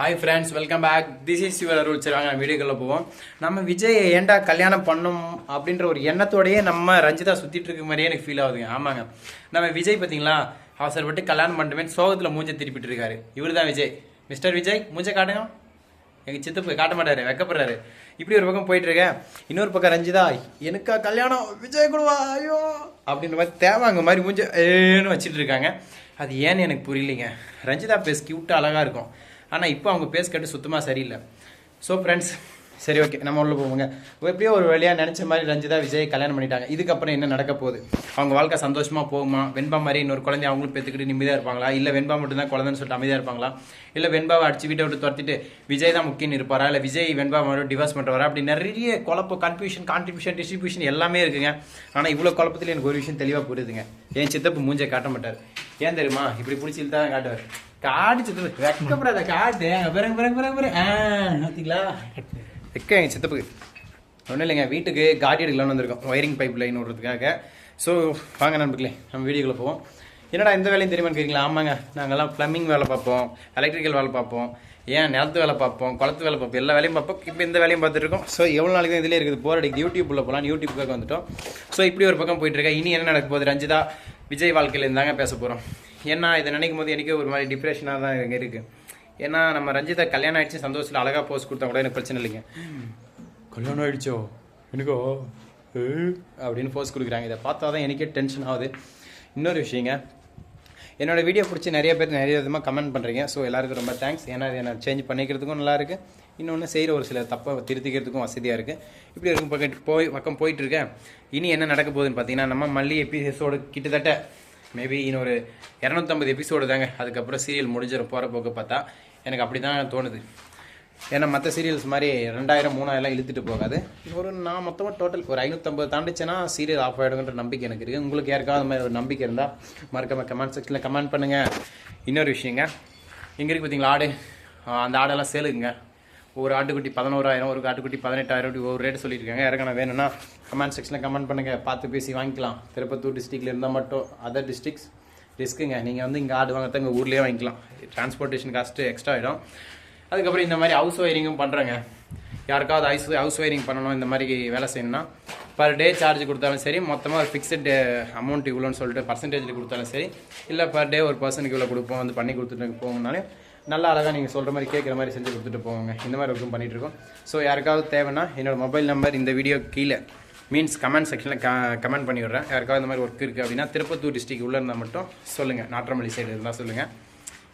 Hi friends welcome back this is your rule சரி வாங்க நம்ம போவோம். நம்ம விஜய் ஏன்டா கல்யாணம் பண்ணும் அப்படின்ற ஒரு எண்ணத்தோடையே நம்ம ரஞ்சிதா சுற்றிட்டு இருக்க மாதிரியே எனக்கு ஃபீல் ஆகுதுங்க. ஆமாங்க. நம்ம விஜய் பார்த்தீங்களா? அவசரப்பட்டு கல்யாணம் பண்ணிட்டுமே சோகத்தில் மூஞ்சை திருப்பிட்டு இருக்காரு. இவர் தான் விஜய். மிஸ்டர் விஜய் மூஞ்சை காட்டுங்க. எங்கள் சித்தப்பு காட்ட மாட்டாரு வெக்கப்படுறாரு. இப்படி ஒரு பக்கம் போயிட்டு இருக்கேன். இன்னொரு பக்கம் ரஞ்சிதா எனக்கா கல்யாணம்? விஜய் கொடுவா? ஐயோ! அப்படின்ற மாதிரி தேவாங்க மாதிரி மூஞ்ச ஏன்னு வச்சுட்டு இருக்காங்க. அது ஏன்னு எனக்கு புரியலைங்க. ரஞ்சிதா பேஸ் கியூட்டாக அழகாக இருக்கும். ஆனால் இப்போ அவங்க பேஸ் கட்டு சுத்தமாக சரியில்லை. ஸோ ஃப்ரெண்ட்ஸ் சரி ஓகே நம்ம உள்ள போவோங்க. எப்படியோ ஒரு வழியாக நினச்ச மாதிரி ரஞ்சிதா விஜய் கல்யாணம் பண்ணிட்டாங்க. இதுக்கப்புறம் என்ன நடக்க போகுது? அவங்க வாழ்க்கை சந்தோஷமாக போகுமா? வெண்பா மாதிரி இன்னொரு குழந்தை அவங்களும் பெற்றுக்கிட்டு நிம்மதியாக இருப்பாங்களா? இல்லை வெண்பா மட்டும்தான் குழந்தைன்னு சொல்லிட்டு அமைதியாக இருப்பாங்களா? இல்லை வெண்பாவை அடிச்சு வீட்டை விட்டு துரத்திட்டு விஜய் தான் முக்கியம் இருப்பாரா? இல்லை விஜய் வெண்பா மட்டும் டிவோர்ஸ் பண்ணுறவரா அப்படி நிறைய குழப்பம் கன்ஃபியூஷன் கான்ட்ரிபியூஷன் டிஸ்ட்ரிபியூஷன் எல்லாமே இருக்குங்க. ஆனால் இவ்வளோ குழப்பத்தில் எனக்கு ஒரு விஷயம் தெளிவாக புரியுதுங்க. என் சித்தப்பு மூஞ்சை காட்ட மாட்டார். ஏன் தெரியுமா? இப்படி பிடிச்சி தான் காட்டுவார். காடு சித்தப்பு. வெக்கப்படாத காட்டு பிறகு பிறகு பிறகு பிறகு. ஆ பார்த்தீங்களா வெக்க எங்கள் சித்தப்புக்கு. ஒன்றும் இல்லைங்க வீட்டுக்கு காடி எடுக்கலாம்னு வந்திருக்கோம். ஒயரிங் பைப் லைன் விடுறதுக்காக ஸோ வாங்க நண்பர்களே நம்ம வீடியோக்குள்ளே போவோம். என்னடா இந்த வேலையும் தெரியுமான்னு கேட்குறீங்களா ஆமாங்க. நாங்கள்லாம் ப்ளம்பிங் வேலை பார்ப்போம் எலக்ட்ரிக்கல் வேலை பார்ப்போம் ஏன் நிலத்து வேலை பார்ப்போம் குளத்து வேலை பார்ப்போம் எல்லா வேலையும் பார்ப்போம். இப்போ இந்த வேலையும் பார்த்துருக்கோம் ஸோ எவ்வளோ நாளைக்கு தான் இதிலே இருக்குது? போராடிக்கு யூடியூப்பில் போகலாம். யூடியூப்புக்காக வந்துட்டோம். ஸோ இப்படி ஒரு பக்கம் போயிட்டுருக்கேன் இனி என்ன நடக்க போகுது? ரஞ்சிதா விஜய் வாழ்க்கையில் இருந்தாங்க பேச போகிறோம் ஏன்னா இதை நினைக்கும் போது எனக்கு ஒரு மாதிரி டிப்ரெஷனாக தான் இங்கே இருக்குது ஏன்னா நம்ம ரஞ்சிதா கல்யாணம் ஆயிடுச்சு சந்தோஷத்தில் அழகாக போஸ்ட் கொடுத்தா கூட எனக்கு பிரச்சனை இல்லைங்க. கல்யாணம் ஆயிடுச்சோ? எனக்கோ? அப்படின்னு போஸ்ட் கொடுக்குறாங்க. இதை பார்த்தா தான் எனக்கே டென்ஷன் ஆகுது. இன்னொரு விஷயங்க என்னோடய வீடியோ பிடிச்சி நிறைய பேர் நிறைய விதமாக கமெண்ட் பண்ணுறீங்க ஸோ எல்லாருக்கும் ரொம்ப தேங்க்ஸ் ஏன்னா அதை நான் சேஞ்ச் பண்ணிக்கிறதுக்கும் நல்லாயிருக்கு இன்னொன்று செய்கிற ஒரு சில தப்பை திருத்திக்கிறதுக்கும் வசதியாக இருக்குது இப்படி இருக்கும் பக்கம் போய் பக்கம் போயிட்டுருக்கேன் இனி என்ன நடக்க போகுதுன்னு பார்த்தீங்கன்னா நம்ம மல்லி எபிசோடு கிட்டத்தட்ட மேபி இன்னொரு இரநூத்தம்பது எபிசோடு தாங்க. அதுக்கப்புறம் சீரியல் முடிஞ்சிடும் போகிற போக்கு பார்த்தா எனக்கு அப்படி தான் தோணுது. ஏன்னா மற்ற சீரியல்ஸ் மாதிரி ரெண்டாயிரம் மூணாயிரம் இழுத்துட்டு போகாது. ஒரு நான் மொத்தமாக டோட்டல் ஒரு ஐநூற்றம்பது தாண்டிச்சுன்னா சீரியல் ஆஃப் ஆகிடுங்கிற நம்பிக்கை எனக்கு இருக்குது உங்களுக்கு யாருக்காவது மாதிரி ஒரு நம்பிக்கை இருந்தால் மறக்காம கமெண்ட் செக்ஷனில் கமெண்ட் பண்ணுங்கள் இன்னொரு விஷயங்க. இங்கே இருக்குது பார்த்தீங்களா ஆடு. அந்த ஆடெல்லாம் சேலுங்க. ஒரு ஆட்டுக்குட்டி பதினோராயிரம் ஒரு ஆட்டுக்குட்டி பதினெட்டாயிரம் அப்படி ஒரு ரேட் சொல்லியிருக்காங்க. யாருக்கான வேணும்னா கமெண்ட் செக்ஷனில் கமெண்ட் பண்ணுங்கள் பார்த்து பேசி வாங்கிக்கலாம். திருப்பத்தூர் டிஸ்ட்ரிக்டில் இருந்தால் மட்டும் அதர் டிஸ்ட்ரிக்ஸ் ரிஸ்க்குங்க நீங்கள் வந்து இங்கே ஆடு வாங்கிறத உங்கள் ஊர்லேயே வாங்கிக்கலாம். டிரான்ஸ்போர்ட்டேஷன் காஸ்ட்டு எக்ஸ்ட்ரா ஆகிடும் அதுக்கப்புறம் இந்த மாதிரி ஹவுஸ் ஒயரிங்கும் பண்ணுறேங்க யாருக்காவது ஹவுஸ் ஹவுஸ் ஒயரிங் பண்ணணும் இந்த மாதிரி வேலை செய்யணும்னா பர் டே சார்ஜ் கொடுத்தாலும் சரி மொத்தமாக ஒரு ஃபிக்ஸ்டு அமௌண்ட் இவ்வளோன்னு சொல்லிட்டு பர்சன்டேஜில் கொடுத்தாலும் சரி இல்லை பர் டே ஒரு பர்சனுக்கு இவ்வளோ கொடுப்போம் வந்து பண்ணி கொடுத்துட்டு போங்கனாலே நல்லா அழகாக நீங்கள் சொல்கிற மாதிரி கேட்குற மாதிரி செஞ்சு கொடுத்துட்டு போவாங்க. இந்த மாதிரி ஒர்க்கும் பண்ணிகிட்ருக்கோம் இருக்கோம். ஸோ யாருக்காவது தேவைன்னா என்னோடய மொபைல் நம்பர் இந்த வீடியோ கீழே மீன்ஸ் கமெண்ட் செக்ஷனில் க கமெண்ட் பண்ணி விட்றேன். யாருக்காவது இந்த மாதிரி ஒர்க் இருக்குது அப்படின்னா திருப்பத்தூர் டிஸ்ட்ரிக் உள்ளே இருந்தால் மட்டும் சொல்லுங்கள் நாற்றமல்லி சைடு இருந்தால் சொல்லுங்கள்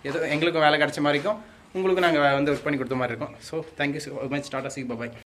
ஏதோ எங்களுக்கும் வேலை கிடைச்ச மாதிரிக்கும் உங்களுக்கு உங்களுக்கும் நாங்கள் வந்து ஒர்க் பண்ணி கொடுத்த மாதிரி இருக்கும். So thank you so much tata சி பாய்